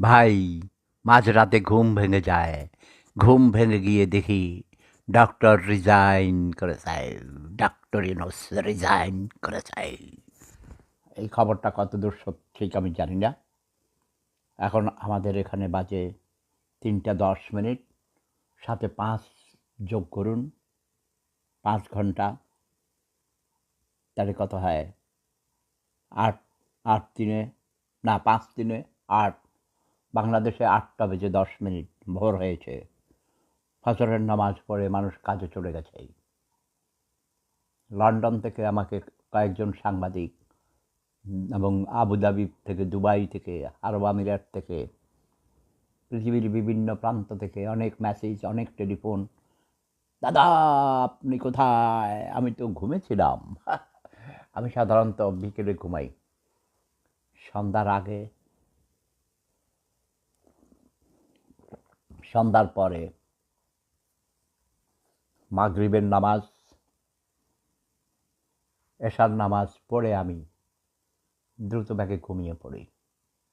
ভাই, মাঝরাতে ঘুম ভেঙে যায়। ঘুম ভেঙে গিয়ে দেখি ডক্টর রিজাইন করেছে। ডক্টর ইউনুস রিজাইন করেছে। এই খবরটা কতদূর ঠিক আমি জানি না। এখন আমাদের এখানে বাজে তিনটা দশ মিনিট। সাথে পাঁচ যোগ করুন। পাঁচ ঘণ্টা। তাহলে কত হয়? আট আট দিনে না, পাঁচ দিনে আট বাংলাদেশে আটটা বেজে দশ মিনিট ভোর হয়েছে। ফজরের নামাজ পড়ে মানুষ কাজে চলে গেছে। লন্ডন থেকে আমাকে কয়েকজন সাংবাদিক এবং আবুধাবি থেকে, দুবাই থেকে, আরব আমিরাত থেকে, পৃথিবীর বিভিন্ন প্রান্ত থেকে অনেক মেসেজ অনেক টেলিফোন, দাদা, আপনি কোথায়? আমি তো ঘুমেছিলাম। আমি সাধারণত বিকেলে ঘুমাই। সন্ধ্যার আগে সন্ধ্যার পরে মাগরিবের নামাজ এশার নামাজ পড়ে আমি দ্রুত ব্যাগে ঘুমিয়ে পড়ি।